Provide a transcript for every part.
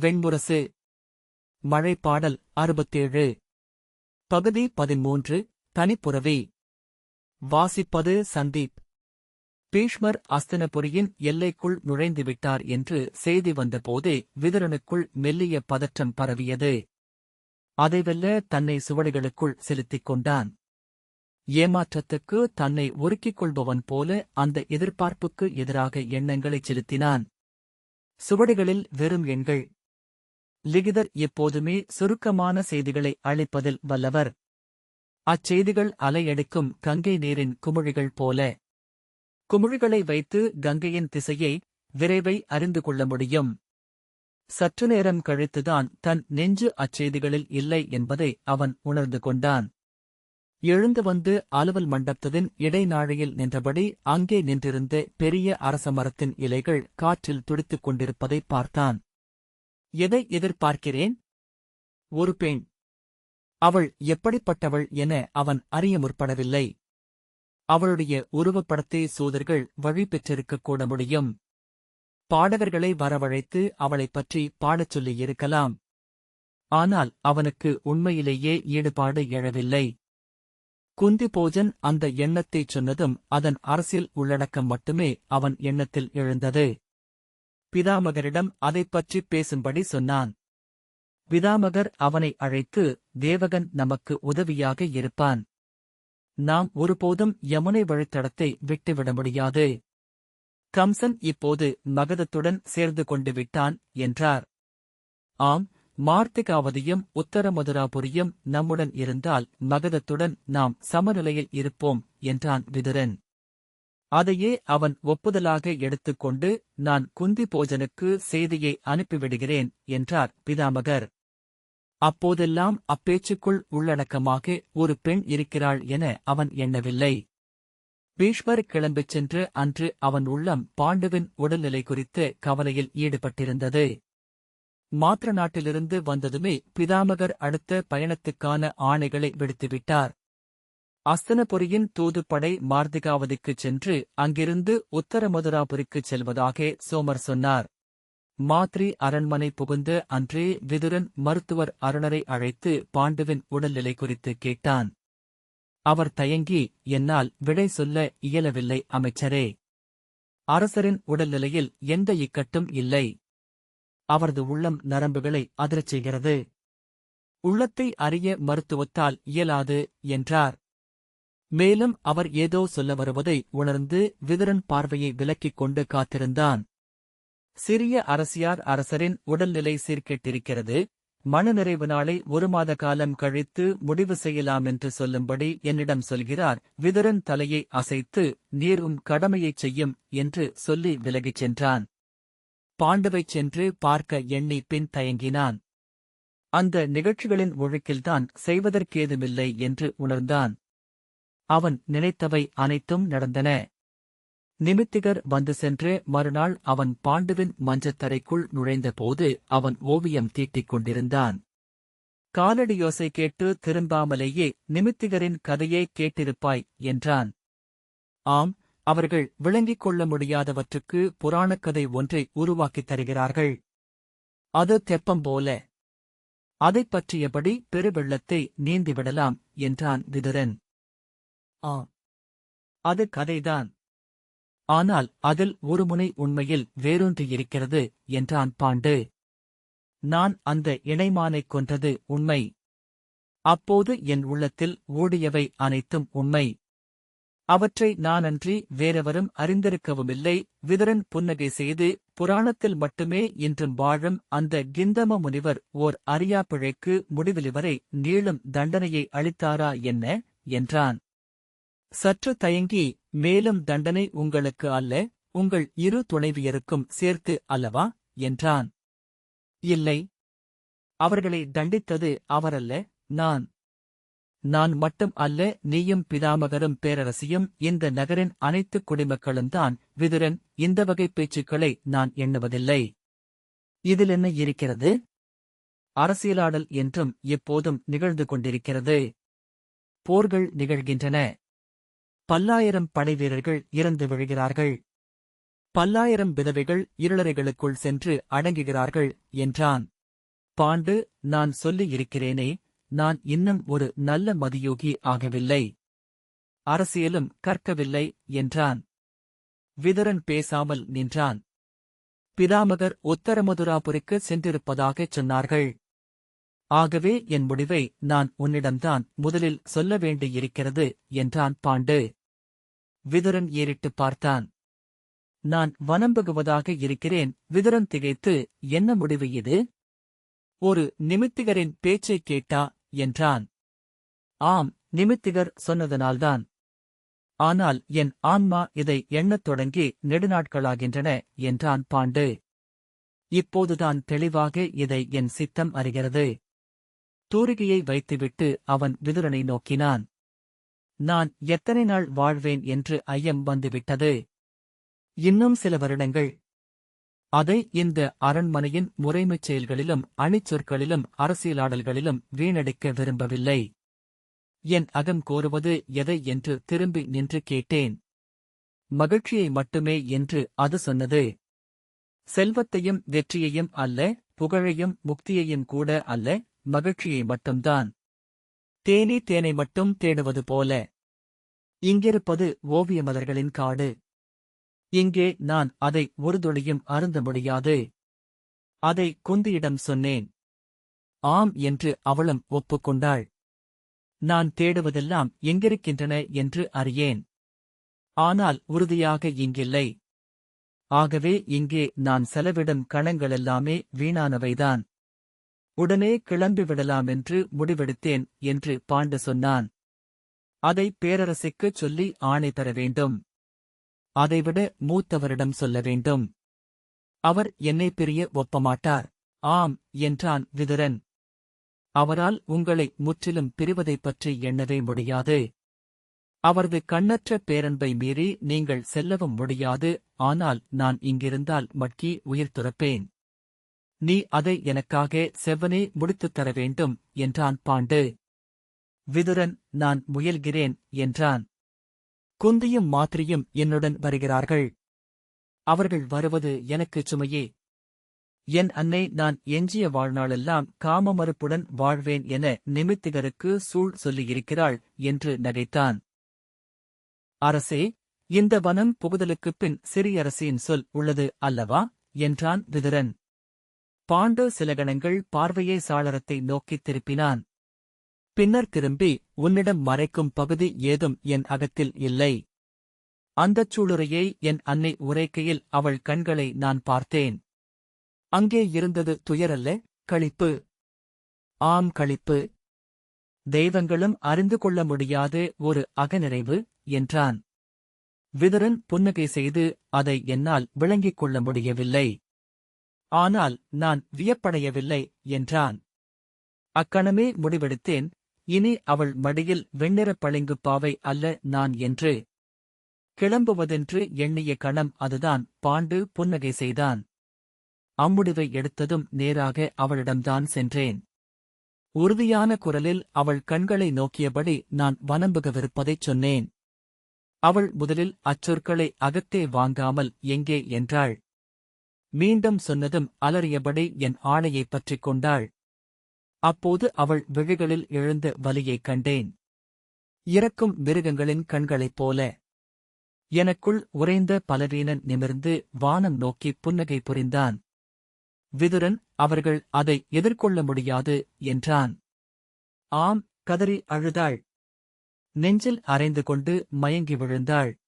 வெண்முரசு. மழைப்பாடல் அறுபத்தேழு. பகுதி பதிமூன்று தனிப்புறவி. வாசிப்பது சந்தீப். பீஷ்மர் அஸ்தனபுரியின் எல்லைக்குள் நுழைந்துவிட்டார் என்று செய்தி வந்தபோதே விதரனுக்குள் மெல்லிய பதற்றம் பரவியது. அதைவெல்ல தன்னை சுவடிகளுக்குள் செலுத்திக் கொண்டான். ஏமாற்றத்துக்கு தன்னை ஒருக்கிக் கொள்பவன் போல அந்த எதிர்பார்ப்புக்கு எதிராக எண்ணங்களைச் செலுத்தினான். சுவடிகளில் வெறும் எண்கள். லிகிதர் எப்போதுமே சுருக்கமான செய்திகளை அளிப்பதில் வல்லவர். அச்செய்திகள் அலையடிக்கும் கங்கை நீரின் குமிழிகள் போல. குமிழிகளை வைத்து கங்கையின் திசையை விரைவை அறிந்து கொள்ள முடியும். சற்று நேரம் கழித்துதான் தன் நெஞ்சு அச்செய்திகளில் இல்லை என்பதை அவன் உணர்ந்து கொண்டான். எழுந்து வந்து அலுவல் மண்டபத்தின் இடைநாழியில் நின்றபடி அங்கே நின்றிருந்த பெரிய அரச மரத்தின் இலைகள் காற்றில் துடித்துக் கொண்டிருப்பதை பார்த்தான். எதை எதிர்பார்க்கிறேன்? ஒரு பெண். அவள் எப்படிப்பட்டவள் என அவன் அறிய முற்படவில்லை. அவளுடைய உருவப்படத்தை சூதர்கள் வழி பெற்றிருக்கக் கூட முடியும். பாடகர்களை வரவழைத்து அவளைப் பற்றி பாடச் சொல்லியிருக்கலாம் ஆனால் அவனுக்கு உண்மையிலேயே ஈடுபாடு எழவில்லை. குந்தி போஜன் அந்த எண்ணத்தைச் சொன்னதும் அதன் அரசியல் உள்ளடக்கம் மட்டுமே அவன் எண்ணத்தில் எழுந்தது. பிதாமகரிடம் அதைப் பற்றி பேசும்படி சொன்னான். பிதாமகர் அவனை அழைத்து தேவகன் நமக்கு உதவியாக இருப்பான். நாம் ஒருபோதும் யமுனை வழித்தடத்தை விட்டுவிட முடியாது. கம்சன் இப்போது மகதத்துடன் சேர்ந்து கொண்டு விட்டான் என்றார். ஆம் மார்த்திகாவதியும் உத்தரமதுராபுரியும் நம்முடன் இருந்தால் மகதத்துடன் நாம் சமநிலையில் இருப்போம் என்றான் விதுரன். அதையே அவன் ஒப்புதலாக எடுத்துக்கொண்டு நான் குந்தி போஜனுக்கு செய்தியை அனுப்பிவிடுகிறேன் என்றார் பிதாமகர். அப்போதெல்லாம் அப்பேச்சுக்குள் உள்ளடக்கமாக ஒரு பெண் இருக்கிறாள் என அவன் எண்ணவில்லை. பீஷ்மர் கிளம்பிச் சென்று அன்று அவன் உள்ளம் பாண்டுவின் உடல்நிலை குறித்து கவலையில் ஈடுபட்டிருந்தது. மாத்திர நாட்டிலிருந்து வந்ததுமே பிதாமகர் அடுத்த பயணத்துக்கான ஆணைகளை விடுத்துவிட்டார். அஸ்தனபுரியின் தூதுப்படை மார்திகாவதிக்குச் சென்று அங்கிருந்து உத்தரமதுராபுரிக்குச் செல்வதாக சோமர் சொன்னார். மாத்ரி அரண்மனை புகுந்த அன்றே விதுரன் மருத்துவர் அருணரை அழைத்து பாண்டுவின் உடல்நிலை குறித்து கேட்டான். அவர் தயங்கி என்னால் விடை சொல்ல இயலவில்லை அமைச்சரே. அரசரின் உடல்நிலையில் எந்த இக்கட்டும் இல்லை. அவரது உள்ளம் நரம்புகளை அதிரச் செய்கிறது. உள்ளத்தை அறிய மருத்துவத்தால் இயலாது என்றார். மேலும் அவர் ஏதோ சொல்ல வருவதை உணர்ந்து விதுரன் பார்வையை விலக்கிக் கொண்டு காத்திருந்தான். சிறிய அரசியார் அரசரின் உடல்நிலை சீர்கெட்டிருக்கிறது. மனநிறைவு நாளை ஒரு மாத காலம் கழித்து முடிவு செய்யலாம் என்று சொல்லும்படி என்னிடம் சொல்கிறார். விதுரன் தலையை அசைத்து நீரும் கடமையைச் செய்யும் என்று சொல்லி விலகிச் சென்றான். பாண்டவைச் சென்று பார்க்க எண்ணி பின் தயங்கினான். அந்த நிகழ்ச்சிகளின் ஒழுக்கில்தான் செய்வதற்கேதுமில்லை என்று உணர்ந்தான். அவன் நினைத்தவை அனைத்தும் நடந்தன. நிமித்திகர் வந்து சென்று மறுநாள் அவன் பாண்டுவின் மஞ்சத்தரைக்குள் நுழைந்தபோது அவன் ஓவியம் தீட்டிக் கொண்டிருந்தான். காலடியோசை கேட்டு திரும்பாமலேயே நிமித்திகரின் கதையை கேட்டிருப்பாய் என்றான். ஆம் அவர்கள் விளங்கிக் கொள்ள முடியாதவற்றுக்கு புராணக்கதை ஒன்றை உருவாக்கித் தருகிறார்கள். அது தெப்பம் போல. அதைப் பற்றியபடி பெருவெள்ளத்தை நீந்திவிடலாம் என்றான் விதுரன். ஆ. அது கதைதான். ஆனால் அதில் ஒரு முனை உண்மையில் வேரூன்றியிருக்கிறது என்றான் பாண்டு. நான் அந்த இணைமானைக் கொன்றது உண்மை. அப்போது என் உள்ளத்தில் ஓடியவை அனைத்தும் உண்மை. அவற்றை நானன்றி வேறெவரும் அறிந்திருக்கவுமில்லை. விதரன் புன்னகை செய்து புராணத்தில் மட்டுமே இன்றும் வாழும் அந்த கிந்தம முனிவர் ஓர் அறியா பிழைக்கு முடிவிலிவரை நீளும் தண்டனையை அளித்தாரா என்ன? என்றான். சற்று தயங்கி மேலும் தண்டனை உங்களுக்கு அல்ல உங்கள் இரு துணைவியருக்கும் சேர்த்து அல்லவா? என்றான். இல்லை. அவர்களை தண்டித்தது அவரல்ல நான். நான் மட்டும் அல்ல நீயும் பிதாமகரும் பேரரசியும் இந்த நகரின் அனைத்து குடிமக்களும் தான். விதுரன் இந்த வகை பேச்சுக்களை நான் எண்ணுவதில்லை. இதில் என்ன இருக்கிறது? அரசியலாடல் என்றும் எப்போதும் நிகழ்ந்து கொண்டிருக்கிறது. போர்கள் நிகழ்கின்றன. பல்லாயிரம் படைவீரர்கள் இறந்து விழுகிறார்கள். பல்லாயிரம் விதவைகள் இருளறைகளுக்குள் சென்று அடங்குகிறார்கள் என்றான். பாண்டு நான் சொல்லியிருக்கிறேனே நான் இன்னும் ஒரு நல்ல மதியோகி ஆகவில்லை. அரசியலும் கற்கவில்லை என்றான். விதரன் பேசாமல் நின்றான். பிதாமகர் உத்தரமதுராபுரிக்கு சென்றிருப்பதாகச் சொன்னார்கள். ஆகவே என் முடிவை நான் உன்னிடம்தான் முதலில் சொல்ல வேண்டியிருக்கிறது என்றான் பாண்டு. விதுரன் ஏறிட்டுப் பார்த்தான். நான் வனம்புகுவதாக இருக்கிறேன் விதுரன் திகைத்து என்ன முடிவு இது? ஒரு நிமித்திகரின் பேச்சைக் கேட்டா? என்றான். ஆம் நிமித்திகர் சொன்னதனால்தான். ஆனால் என் ஆன்மா இதை எண்ணத் தொடங்கி நெடுநாட்களாகின்றன என்றான் பாண்டு. இப்போதுதான் தெளிவாக இதை என் சித்தம் அறிகிறது. தூரிகையை வைத்துவிட்டு அவன் விதுரனை நோக்கினான். நான் எத்தனை நாள் வாழ்வேன் என்று ஐயம் வந்துவிட்டது. இன்னும் சில வருடங்கள். அதை இந்த அரண்மனையின் முறைமைச் செயல்களிலும் அணிச்சொற்களிலும் அரசியலாடல்களிலும் வீணடிக்க விரும்பவில்லை. என் அகம் கோருவது எதை என்று திரும்பி நின்று கேட்டேன். மகிழ்ச்சியை மட்டுமே என்று அது சொன்னது. செல்வத்தையும் வெற்றியையும் அல்ல புகழையும் முக்தியையும் கூட அல்ல மகிழ்ச்சியை மட்டும்தான். தேனி தேனை மட்டும் தேடுவது போல. இங்கிருப்பது ஓவியமலர்களின் காடு. இங்கே நான் அதை ஒரு துளியும் அருந்த முடியாது. அதை குந்தியிடம் சொன்னேன். ஆம் என்று அவளும் ஒப்புக்கொண்டாள். நான் தேடுவதெல்லாம் எங்கிருக்கின்றன என்று அறியேன். ஆனால் உறுதியாக இங்கில்லை. ஆகவே இங்கே நான் செலவிடும் கணங்களெல்லாமே வீணானவைதான். உடனே கிளம்பிவிடலாம் என்று முடிவெடுத்தேன் என்று பாண்டு சொன்னான். அதை பேரரசிக்குச் சொல்லி ஆணை தர வேண்டும். அதைவிட மூத்தவரிடம் சொல்ல வேண்டும். அவர் என்னை பிரிய ஒப்பமாட்டார். ஆம் என்றான் விதுரன். அவரால் உங்களை முற்றிலும் பிரிவதைப் பற்றி எண்ணவே முடியாது. அவரது கண்ணற்ற பேரன்பை மீறி நீங்கள் செல்லவும் முடியாது. ஆனால் நான் இங்கிருந்தால் மட்கி உயிர் துறப்பேன். நீ அதை எனக்காக செவ்வனே முடித்துத் தர வேண்டும் என்றான் பாண்டு. விதுரன் நான் முயல்கிறேன் என்றான். குந்தியும் மாத்திரியும் என்னுடன் வருகிறார்கள். அவர்கள் வருவது எனக்குச் சுமையே. என் அன்னை நான் எஞ்சிய வாழ்நாளெல்லாம் காம மறுப்புடன் வாழ்வேன் என நிமித்திகருக்கு சூழ் சொல்லியிருக்கிறாள் என்று நகைத்தான். அரசே இந்த வனம் புகுதலுக்குப் பின் சிறியரசியின் சொல் உள்ளது அல்லவா என்றான் விதுரன். பாண்டு சிலகணங்கள் பார்வையை சாளரத்தை நோக்கித் திருப்பினான். பின்னர் திரும்பி உன்னிடம் மறைக்கும் பகுதி ஏதும் என் அகத்தில் இல்லை. அந்தச் சூளுரையை என் அன்னை உரைக்கையில் அவள் கண்களை நான் பார்த்தேன். அங்கே இருந்தது துயரல்ல களிப்பு. ஆம் களிப்பு. தெய்வங்களும் அறிந்து கொள்ள முடியாத ஒரு அகநிறைவு என்றான். விதரன் புன்னகை செய்து அதை என்னால் விளங்கிக் கொள்ள முடியவில்லை. ஆனால் நான் வியப்படையவில்லை என்றான். அக்கணமே முடிவெடுத்தேன் இனி அவள் மடியில் வெண்ணிறப் பளிங்கு பாவை அல்ல நான் என்று. கிளம்புவதென்று எண்ணிய கணம் அதுதான் பாண்டு புன்னகை செய்தான். அம்முடிவை எடுத்ததும் நேராக அவளிடம்தான் சென்றேன். உறுதியான குரலில் அவள் கண்களை நோக்கியபடி நான் வனம்புகவிருப்பதைச் சொன்னேன். அவள் முதலில் அச்சொற்களை அகத்தே வாங்காமல் எங்கே என்றாள். மீண்டும் சொன்னதும் அலறியபடி என் ஆணையைப் பற்றிக் கொண்டாள். அப்போது அவள் விழிகளில் எழுந்த வலியைக் கண்டேன். இறக்கும் மிருகங்களின் கண்களைப் போல. எனக்குள் உறைந்த பலவீனன் நிமிர்ந்து வானம் நோக்கி புன்னகை புரிந்தான். விதுரன் அவர்கள் அதை எதிர்கொள்ள முடியாது என்றான். ஆம் கதறி அழுதாள். நெஞ்சில் அரைந்து கொண்டு மயங்கி விழுந்தாள்.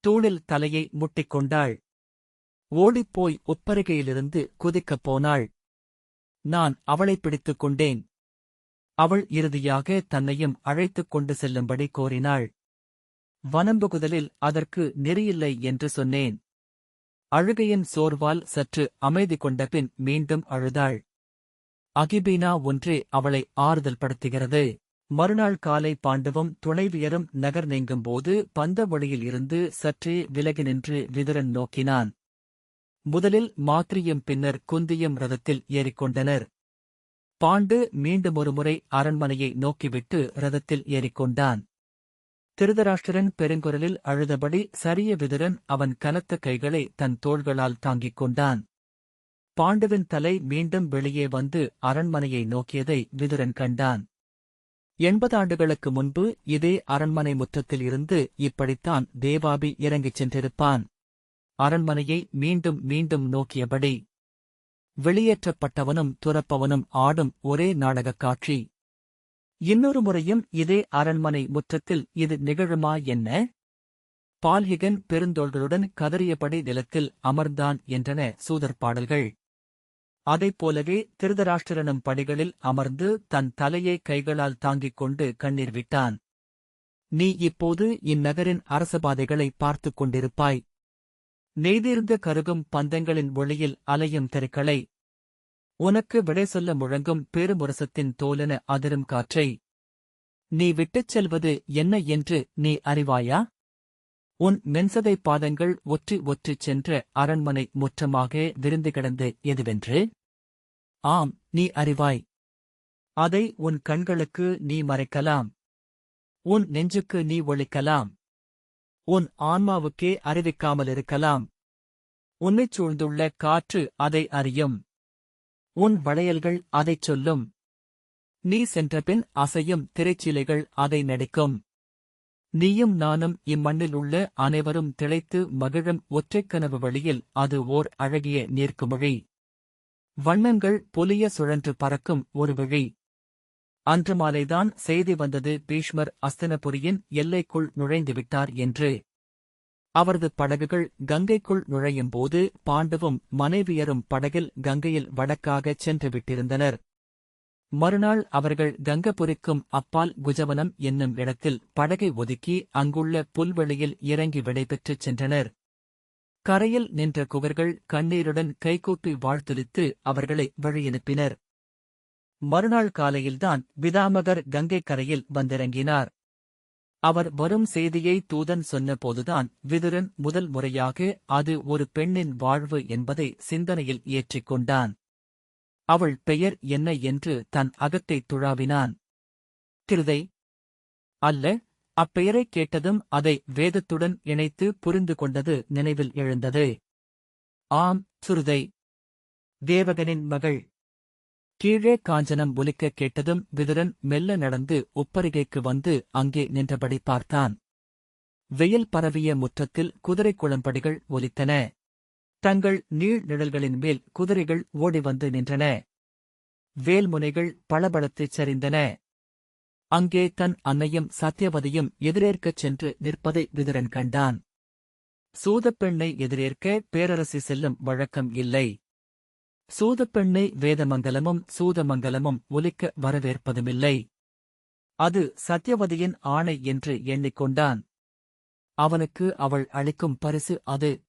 தூளில் தலையை முட்டிக்கொண்டாள் ஓடிப்போய் உப்பருகையிலிருந்து குதிக்கப் போனாள். நான் அவளைப் பிடித்துக் கொண்டேன். அவள் இறுதியாக தன்னையும் அழைத்துக் கொண்டு செல்லும்படி கோரினாள். வனம்புகுதலில் அதற்கு நெறியில்லை என்று சொன்னேன். அழுகையின் சோர்வால் சற்று அமைதி கொண்ட பின் மீண்டும் அழுதாள். அகிபீனா ஒன்றே அவளை ஆறுதல் படுத்துகிறது. மறுநாள் காலை பாண்டவும் துணைவியரும் நகர் நீங்கும்போது பந்த வழியில் இருந்து சற்றே விலகி நின்று விதுரன் நோக்கினான். முதலில் மாத்திரியும் பின்னர் குந்தியும் ரதத்தில் ஏறிக்கொண்டனர். பாண்டு மீண்டுமொருமுறை அரண்மனையை நோக்கிவிட்டு ரதத்தில் ஏறிக்கொண்டான். திருதராஷ்டிரன் பெருங்குரலில் அழுதபடி சரிய விதுரன் அவன் கனத்த கைகளை தன் தோள்களால் தாங்கிக் கொண்டான். பாண்டுவின் தலை மீண்டும் வெளியே வந்து அரண்மனையை நோக்கியதை விதுரன் கண்டான். எண்பது ஆண்டுகளுக்கு முன்பு இதே அரண்மனை முற்றத்தில் இருந்து இப்படித்தான் தேவாபி இறங்கிச் சென்றிருப்பான். அரண்மனையை மீண்டும் மீண்டும் நோக்கியபடி. வெளியேற்றப்பட்டவனும் துறப்பவனும் ஆடும் ஒரே நாடகக் காட்சி. இன்னொரு முறையும் இதே அரண்மனை முற்றத்தில் இது நிகழுமா என்ன? பால்ஹிகன் பெருந்தோள்களுடன் கதறியபடி நிலத்தில் அமர்ந்தான் என்றன சூதர் பாடல்கள். அதைப் போலவே திருதராஷ்டிரனும் படிகளில் அமர்ந்து தன் தலையை கைகளால் தாங்கிக் கொண்டு கண்ணீர் விட்டான். நீ இப்போது இந்நகரின் அரசபாதைகளை பார்த்துக் கொண்டிருப்பாய். நெய்திருந்த கருகும் பந்தங்களின் ஒளியில் அலையும் தெருக்களை. உனக்கு விடை சொல்ல முழங்கும் பேருமுரசத்தின் தோலென அதிரும் காற்றை. நீ விட்டுச் செல்வது என்ன என்று நீ அறிவாயா? உன் மென்சதை பாதங்கள் ஒற்றி ஒற்றிச் சென்ற அரண்மனை முற்றமாக விருந்து கிடந்து எதுவென்று? ஆம் நீ அறிவாய். அதை உன் கண்களுக்கு நீ மறைக்கலாம். உன் நெஞ்சுக்கு நீ ஒழிக்கலாம் உன் ஆன்மாவுக்கே அறிவிக்காமலிருக்கலாம். உன்னைச் சூழ்ந்துள்ள காற்று அதை அறியும். உன் வளையல்கள் அதைச் சொல்லும். நீ சென்றபின் அசையும் திரைச்சீலைகள் அதை நடிக்கும். நீயும் நானும் இம்மண்ணில் உள்ள அனைவரும் திளைத்து மகிழும் ஒற்றைக் கனவு வழியில் அது ஓர் அழகிய நீர்க்குமிழி. வண்ணங்கள் பொலிய சுழன்று பறக்கும் ஒரு விழி. அன்று மாலைதான் செய்தி வந்தது பீஷ்மர் அஸ்தினபுரியின் எல்லைக்குள் நுழைந்துவிட்டார் என்று. அவரது படகுகள் கங்கைக்குள் நுழையும்போது பாண்டவும் மனைவியரும் படகில் கங்கையில் வடக்காகச் சென்று விட்டிருந்தனர் மறுநாள் அவர்கள் கங்கபுரிக்கும் அப்பால் குஜவனம் என்னும் இடத்தில் படகை ஒதுக்கி அங்குள்ள புல்வெளியில் இறங்கி விடைபெற்றுச் சென்றனர். கரையில் நின்ற குவர்கள் கண்ணீருடன் கைகூப்பி வாழ்த்துளித்து அவர்களை வழியனுப்பினர். மறுநாள் காலையில்தான் விதாமகர் கங்கை கரையில் வந்திறங்கினார். அவர் வரும் செய்தியை தூதன் சொன்னபோதுதான் விதுரன் முதல் முறையாக அது ஒரு பெண்ணின் வாழ்வு என்பதை சிந்தனையில் ஏற்றிக் கொண்டான். அவள் பெயர் என்ன என்று தன் அகத்தை துழாவினான். திருதை அல்ல அப்பெயரைக் கேட்டதும் அதை வேதத்துடன் இணைத்து புரிந்து கொண்டது நினைவில் எழுந்தது. ஆம் சுருதை. தேவகனின் மகள். கீழே காஞ்சனம் ஒலிக்க கேட்டதும் விதுரன் மெல்ல நடந்து உப்பரிகைக்கு வந்து அங்கே நின்றபடி பார்த்தான். வெயில் பரவிய முற்றத்தில் குதிரை குளம்படிகள் ஒலித்தன. தங்கள் நீள் நிழல்களின் மேல் குதிரைகள் ஓடி வந்து நின்றன. வேல்முனைகள் பளபளத்துச் சரிந்தன. அங்கே தன் அன்னையும் சத்தியவதியும் எதிரேற்கச் சென்று நிற்பதை விதுரன் கண்டான். சூதப்பெண்ணை எதிரேற்க பேரரசி செல்லும் வழக்கம் இல்லை. சூதப்பெண்ணை வேதமங்கலமும் சூதமங்கலமும் ஒலிக்க வரவேற்பதுமில்லை. அது சத்யவதியின் ஆணை என்று எண்ணிக்கொண்டான். அவனுக்கு அவள் அளிக்கும் பரிசு அது.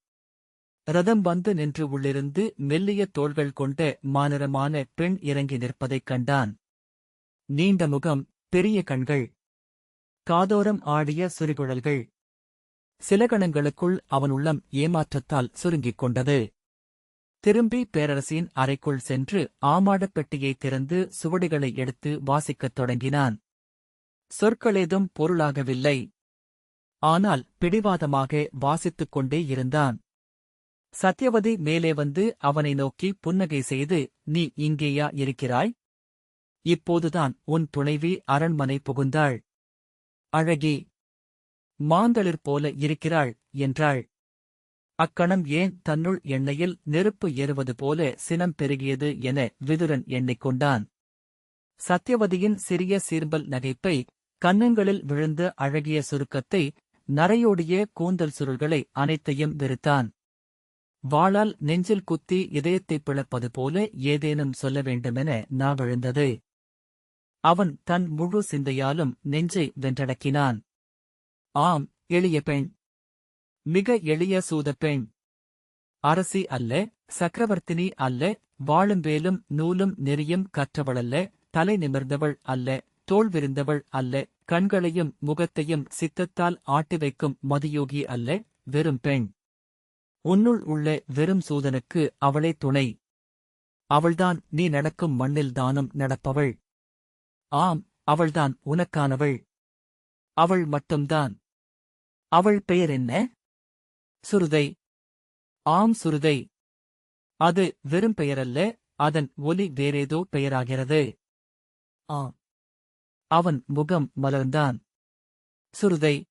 ரதம் வந்து நின்று உள்ளிருந்து மெல்லிய தோள்கள் கொண்ட மாநிறமான பெண் இறங்கி நிற்பதைக் கண்டான். நீண்ட முகம் பெரிய கண்கள் காதோரம் ஆடிய சுரிகுழல்கள். சில கணங்களுக்குள் அவன் உள்ளம் ஏமாற்றத்தால் சுருங்கிக் கொண்டது. திரும்பி பேரரசின் அறைக்குள் சென்று ஆமாடப் பெட்டியை திறந்து சுவடுகளை எடுத்து வாசிக்கத் தொடங்கினான். சொற்களேதும் பொருளாகவில்லை. ஆனால் பிடிவாதமாக வாசித்துக் கொண்டே இருந்தான். சத்யவதி மேலே வந்து அவனை நோக்கி புன்னகை செய்து நீ இங்கேயா இருக்கிறாய்? இப்போதுதான் உன் துணைவி அரண்மனை புகுந்தாள். அழகி மாந்தளிர் போல இருக்கிறாள் என்றாள். அக்கணம் ஏன் தன்னுள் எண்ணெயில் நெருப்பு ஏறுவது போல சினம் பெருகியது என விதுரன் எண்ணிக்கொண்டான். சத்யவதியின் சிறிய சீர்பல் நகைப்பை கன்னங்களில் விழுந்த அழகிய சுருக்கத்தை நரையோடிய கூந்தல் சுருள்களை அனைத்தையும் வெறுத்தான். வாளால் நெஞ்சில் குத்தி இதயத்தைப் பிளப்பது போல ஏதேனும் சொல்ல வேண்டுமென நாவெழுந்தது அவன் தன் முழு சிந்தையாலும் நெஞ்சை வென்றடக்கினான். ஆம் எளிய பெண் மிக எளிய சூத பெண் அரசி அல்ல சக்கரவர்த்தினி அல்ல வாழும் வேலும் நூலும் நெறியும் கற்றவளல்ல தலை நிமிர்ந்தவள் அல்ல தோல் விரிந்தவள் அல்ல கண்களையும் முகத்தையும் சித்தத்தால் ஆட்டி வைக்கும் மதியோகி அல்ல வெறும் பெண். உன்னுள் உள்ள வெறும் சூதனுக்கு அவளே துணை. அவள்தான் நீ நடக்கும் மண்ணில் தானும் நடப்பவள். ஆம் அவள்தான் உனக்கானவள். அவள் மட்டும்தான். அவள் பெயர் என்ன? சுருதை. ஆம் சுருதை. அது வெறும் பெயரல்ல அதன் ஒலி வேறேதோ பெயராகிறது. ஆம் அவன் முகம் மலர்ந்தான். சுருதை.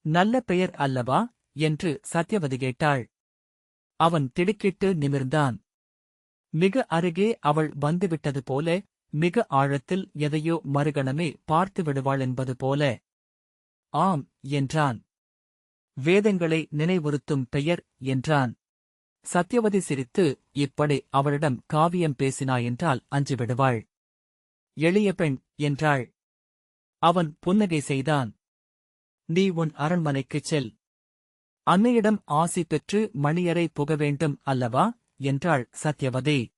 நல்ல பெயர் அல்லவா? என்று சத்யவதி கேட்டாள். அவன் திடுக்கிட்டு நிமிர்ந்தான். மிக அருகே அவள் வந்துவிட்டது போல மிக ஆழத்தில் எதையோ மறுகணமே பார்த்து விடுவாள் என்பது போல. ஆம் என்றான். வேதங்களை நினைவுறுத்தும் பெயர் என்றான். சத்யவதி சிரித்து இப்படி அவளிடம் காவியம் பேசினாயென்றால் என்றால் விடுவாள் எளிய பெண் என்றாள். அவன் புன்னகை செய்தான். நீ உன் அரண்மனைக்குச் செல். அன்னையிடம் ஆசி பெற்று மணியரை புக வேண்டும் அல்லவா? என்றாள் சத்யவதி.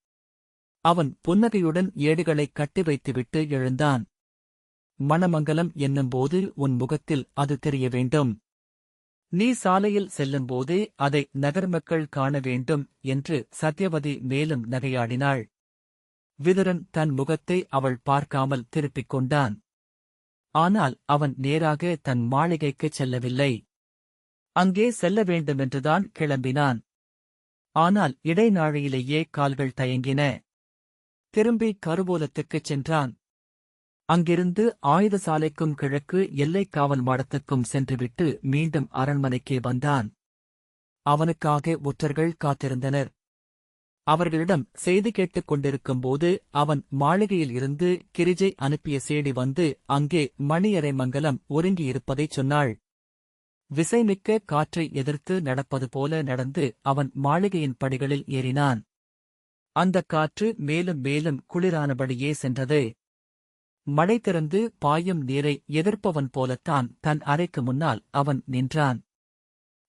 அவன் புன்னகையுடன் ஏடுகளைக் கட்டி வைத்துவிட்டு எழுந்தான். மணமங்கலம் என்னும்போது உன் முகத்தில் அது தெரிய வேண்டும். நீ சாலையில் செல்லும்போதே அதை நகர் மக்கள் காண வேண்டும் என்று சத்யவதி மேலும் நகையாடினாள். விதுரன் தன் முகத்தை அவள் பார்க்காமல் திருப்பிக் கொண்டான். ஆனால் அவன் நேராக தன் மாளிகைக்குச் செல்லவில்லை. அங்கே செல்ல வேண்டுமென்றுதான் கிளம்பினான். ஆனால் இடைநாழியிலேயே கால்கள் தயங்கின. திரும்பி கருவூலத்துக்குச் சென்றான். அங்கிருந்து ஆயுதசாலைக்கும் கிழக்கு எல்லைக் காவல் மாடத்துக்கும் சென்றுவிட்டு மீண்டும் அரண்மனைக்கே வந்தான். அவனுக்காக ஒற்றர்கள் காத்திருந்தனர். அவர்களிடம் செய்தி கேட்டுக் கொண்டிருக்கும்போது அவன் மாளிகையில் இருந்து கிரிஜை அனுப்பிய சேடி வந்து அங்கே மணியறை மங்கலம் ஒருங்கியிருப்பதைச் சொன்னாள். விசைமிக்க காற்றை எதிர்த்து நடப்பது போல நடந்து அவன் மாளிகையின் படிகளில் ஏறினான். அந்தக் காற்று மேலும் மேலும் குளிரானபடியே சென்றது. மழை திறந்து பாயும் நீரை எதிர்ப்பவன் போலத்தான் தன் அறைக்கு முன்னால் அவன் நின்றான்.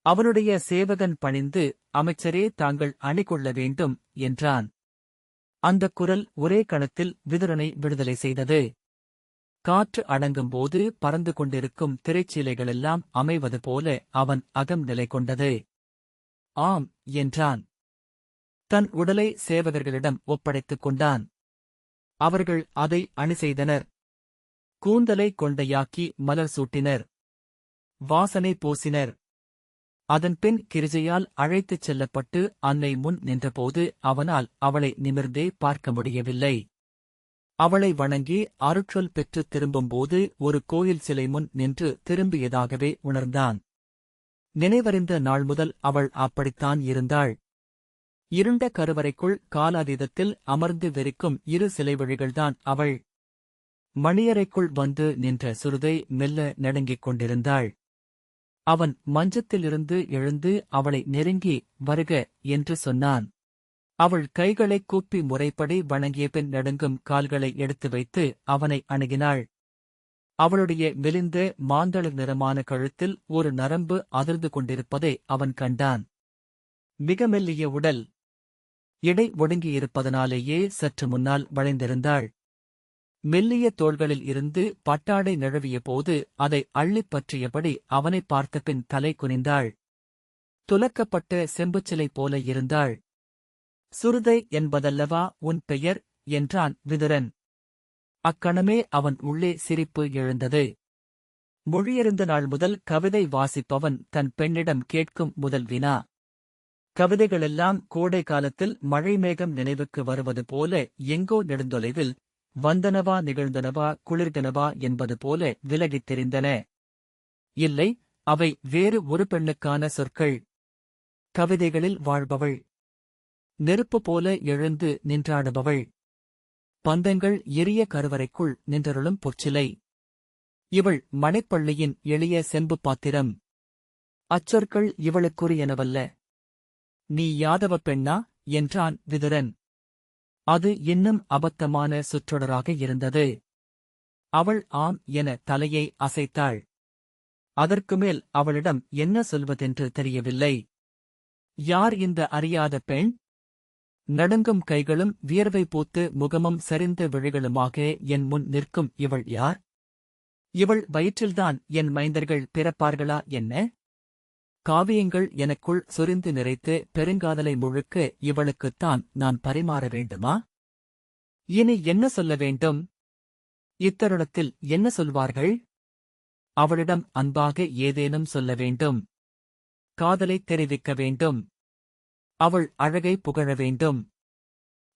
அவனுடைய சேவகன் பணிந்து அமைச்சரே தாங்கள் அணிகொள்ள வேண்டும் என்றான். அந்தக் குரல் ஒரே கணத்தில் விதுரனை விடுதலை செய்தது. காற்று அடங்கும்போது பறந்து கொண்டிருக்கும் திரைச்சீலைகளெல்லாம் அமைவது போல அவன் அகம் நிலை கொண்டது. ஆம் என்றான். தன் உடலை சேவகர்களிடம் ஒப்படைத்துக் கொண்டான். அவர்கள் அதை அணி செய்தனர் கூந்தலை கொண்டையாக்கி மலர் சூட்டினர். வாசனை பூசினர். அதன்பின் கிரிஜையால் அழைத்துச் செல்லப்பட்டு அன்னை முன் நின்றபோது அவனால் அவளை நிமிர்ந்தே பார்க்க முடியவில்லை. அவளை வணங்கி அருட்சொல் பெற்றுத் திரும்பும்போது ஒரு கோயில் சிலை முன் நின்று திரும்பியதாகவே உணர்ந்தான். நினைவறிந்த நாள் முதல் அவள் அப்படித்தான் இருந்தாள். இருண்ட கருவறைக்குள் காலாதீதத்தில் அமர்ந்து வெறிக்கும் இரு சிலை வழிகள்தான் அவள் மணியறைக்குள் வந்து நின்ற சுருதை மெல்ல நடுங்கிக் கொண்டிருந்தாள். அவன் மஞ்சத்திலிருந்து எழுந்து அவளை நெருங்கி வருக என்று சொன்னான். அவள் கைகளைக் கூப்பி முறைப்படி வணங்கிய பின் நடுங்கும் கால்களை எடுத்து வைத்து அவனை அணுகினாள். அவளுடைய மெலிந்த மாந்தள நிறமான கழுத்தில் ஒரு நரம்பு அதிர்ந்து கொண்டிருப்பதை அவன் கண்டான். மிக மெல்லிய உடல். இடை ஒடுங்கியிருப்பதனாலேயே சற்று முன்னால் வளைந்திருந்தாள். மெல்லிய தோள்களில் இருந்து பட்டாடை நிழவிய போது அதை அள்ளிப் பற்றியபடி அவனைப் பார்த்தபின் தலை குனிந்தாள். துலக்கப்பட்ட செம்புச்சிலை போல இருந்தாள். சுருதை என்பதல்லவா உன் பெயர்? என்றான் விதுரன். அக்கணமே அவன் உள்ளே சிரிப்பு எழுந்தது. மொழியறிந்த நாள் முதல் கவிதை வாசிப்பவன் தன் பெண்ணிடம் கேட்கும் முதல் வினா. கவிதைகளெல்லாம் கோடை காலத்தில் மழை மேகம் நினைவுக்கு வருவது போல எங்கோ நெடுந்தொலைவில் வந்தனவா நிகழ்ந்தனவா குளிர்கனவா என்பது போல விலகித் தெரிந்தன. இல்லை அவை வேறு ஒரு பெண்ணுக்கான சொற்கள். கவிதைகளில் வாழ்பவள். நெருப்பு போல எழுந்து நின்றாடுபவள். பந்தங்கள் எரிய கருவறைக்குள் நின்றருளும் பொற்சிலை. இவள் மணைப்பள்ளியின் எளிய செம்பு பாத்திரம். அச்சொற்கள் இவளுக்குரியனவல்ல. நீ யாதவ பெண்ணா? என்றான் விதுரன். அது இன்னும் அபத்தமான சுற்றொடராக இருந்தது. அவள் ஆம் என தலையை அசைத்தாள். அதற்கு மேல் அவளிடம் என்ன சொல்வதென்று தெரியவில்லை. யார் இந்த அறியாத பெண்? நடுங்கும் கைகளும் வியர்வை பூத்து முகமும் சரிந்த விழிகளுமாக என் முன் நிற்கும் இவள் யார்? இவள் வயிற்றில்தான் என் மைந்தர்கள் பிறப்பார்களா என்ன? காவியங்கள் எனக்குள் சொரிந்து நிறைத்து பெருங்காதலை முழுக்க இவளுக்குத்தான் நான் பரிமாற வேண்டுமா? இனி என்ன சொல்ல வேண்டும்? இத்தருணத்தில் என்ன சொல்வார்கள்? அவளிடம் அன்பாக ஏதேனும் சொல்ல வேண்டும். காதலை தெரிவிக்க வேண்டும். அவள் அழகை புகழ வேண்டும்.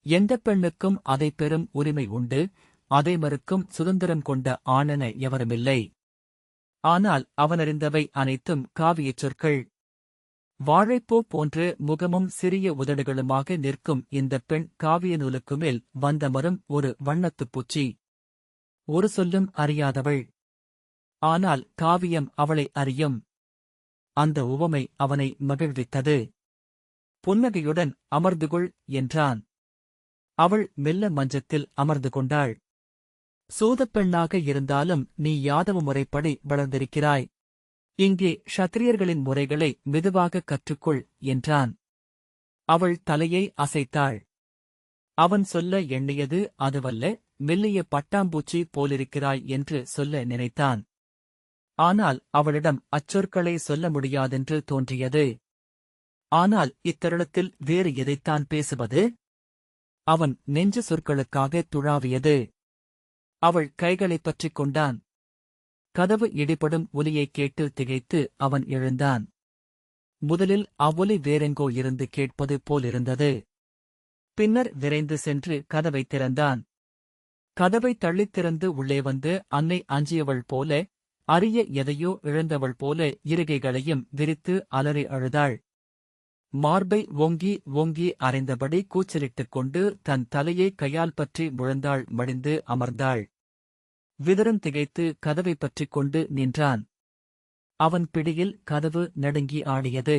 எந்தப் பெண்ணுக்கும் அதை பெறும் உரிமை உண்டு. அதை மறுக்கும் சுதந்திரம் கொண்ட ஆணென எவருமில்லை. ஆனால் அவனறிந்தவை அனைத்தும் காவியச் சொற்கள். வாழைப்பூ போன்று முகமும் சிறிய உதடுகளுமாக நிற்கும் இந்தப் பெண் காவிய நூலுக்கு மேல் வந்தமரும் ஒரு வண்ணத்துப் பூச்சி. ஒரு சொல்லும் அறியாதவள். ஆனால் காவியம் அவளை அறியும். அந்த உவமை அவனை மகிழ்வித்தது. புன்னகையுடன் அமர்ந்துகொள் என்றான். அவள் மெல்ல மஞ்சத்தில் அமர்ந்து கொண்டாள். சூதப்பெண்ணாக இருந்தாலும் நீ யாதவ முறைப்படி வளர்ந்திருக்கிறாய். இங்கே ஷத்திரியர்களின் முறைகளை மெதுவாக கற்றுக்கொள் என்றான். அவள் தலையை அசைத்தாள். அவன் சொல்ல எண்ணியது அதுவல்ல மெல்லிய பட்டாம்பூச்சி போலிருக்கிறாய் என்று சொல்ல நினைத்தான். ஆனால் அவளிடம் அச்சொற்களை சொல்ல முடியாதென்று தோன்றியது. ஆனால் இத்தருணத்தில் வேறு எதைத்தான் பேசுவது? அவன் நெஞ்சு சொற்களுக்காக துழாவியது. அவள் கைகளைப் பற்றிக் கொண்டான். கதவு இடிபடும் ஒலியைக் கேட்டு திகைத்து அவன் எழுந்தான். முதலில் அவ்வொலி வேறெங்கோ இருந்து கேட்பது போலிருந்தது. பின்னர் விரைந்து சென்று கதவைத் திறந்தான். கதவை தள்ளித் திறந்து உள்ளே வந்து அன்னை அஞ்சியவள் போல அரிய எதையோ இழந்தவள் போல இருகைகளையும் விரித்து அலறி அழுதாள். மார்பை ஓங்கி ஓங்கி அறைந்தபடி கூச்சலிட்டுக் கொண்டு தன் தலையை கையால் பற்றி முழந்தாள் மடிந்து அமர்ந்தாள். விதரன் திகைத்து கதவை பற்றிக் கொண்டு நின்றான். அவன் பிடியில் கதவு நடுங்கி ஆடியது.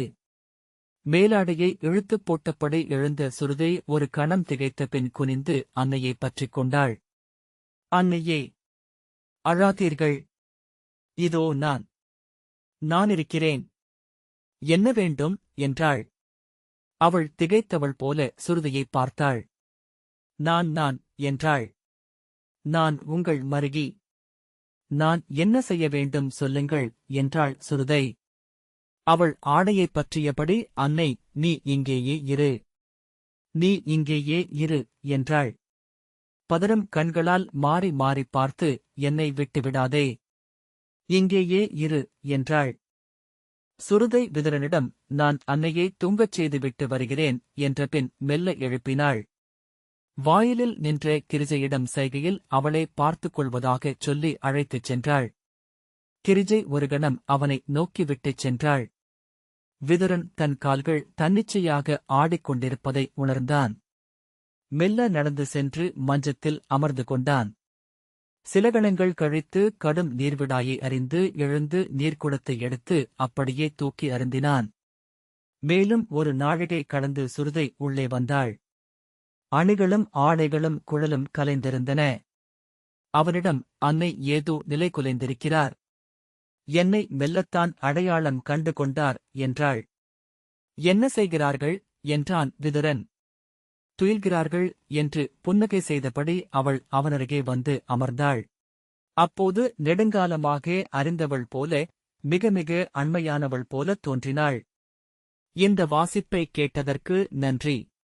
மேலாடையை இழுத்துப் போட்டபடி எழுந்த சுருதை ஒரு கணம் திகைத்த பின் குனிந்து அன்னையைப் பற்றிக் கொண்டாள். அன்னையே அழாதீர்கள். இதோ நான். நான் இருக்கிறேன். என்ன வேண்டும்? என்றாள். அவள் திகைத்தவள் போல சுருதியைப் பார்த்தாள். நான் நான் என்றாள். நான் உங்கள் மருகி. நான் என்ன செய்ய வேண்டும் சொல்லுங்கள் என்றாள் சுருதை. அவள் ஆடையைப் பற்றியபடி அன்னை நீ இங்கேயே இரு. நீ இங்கேயே இரு என்றாள். பதறும் கண்களால் மாறி மாறி பார்த்து என்னை விட்டுவிடாதே. இங்கேயே இரு என்றாள். சுருதை விதரனிடம் நான் அன்னையை தூங்கச் செய்துவிட்டு வருகிறேன் என்ற பின் மெல்ல எழுப்பினாள். வாயிலில் நின்ற கிரிஜையிடம் சைகையில் அவளை பார்த்துக் கொள்வதாகச் சொல்லி அழைத்துச் சென்றாள். கிரிஜை ஒரு கணம் அவனை நோக்கிவிட்டுச் சென்றாள். விதுரன் தன் கால்கள் தன்னிச்சையாக ஆடிக்கொண்டிருப்பதை உணர்ந்தான். மெல்ல நடந்து சென்று மஞ்சத்தில் அமர்ந்து கொண்டான். சில கணங்கள் கழித்து கடும் நீர்விடாயை அறிந்து எழுந்து நீர்க்குடத்தை எடுத்து அப்படியே தூக்கி அருந்தினான். மேலும் ஒரு நாழிகை கடந்து சுருதை உள்ளே வந்தாள். அணிகளும் ஆடைகளும் குழலும் கலைந்திருந்தன. அவனிடம் அன்னை ஏதோ நிலை குலைந்திருக்கிறார். என்னை மெல்லத்தான் அடையாளம் கண்டு கொண்டார் என்றாள். என்ன செய்கிறார்கள்? என்றான் விதுரன். துயில்கிறார்கள் என்று புன்னகை செய்தபடி அவள் அவனருகே வந்து அமர்ந்தாள். அப்போது நெடுங்காலமாக அறிந்தவள் போல மிக மிக அண்மையானவள் போல தோன்றினாள். இந்த வாசிப்பை கேட்டதற்கு நன்றி.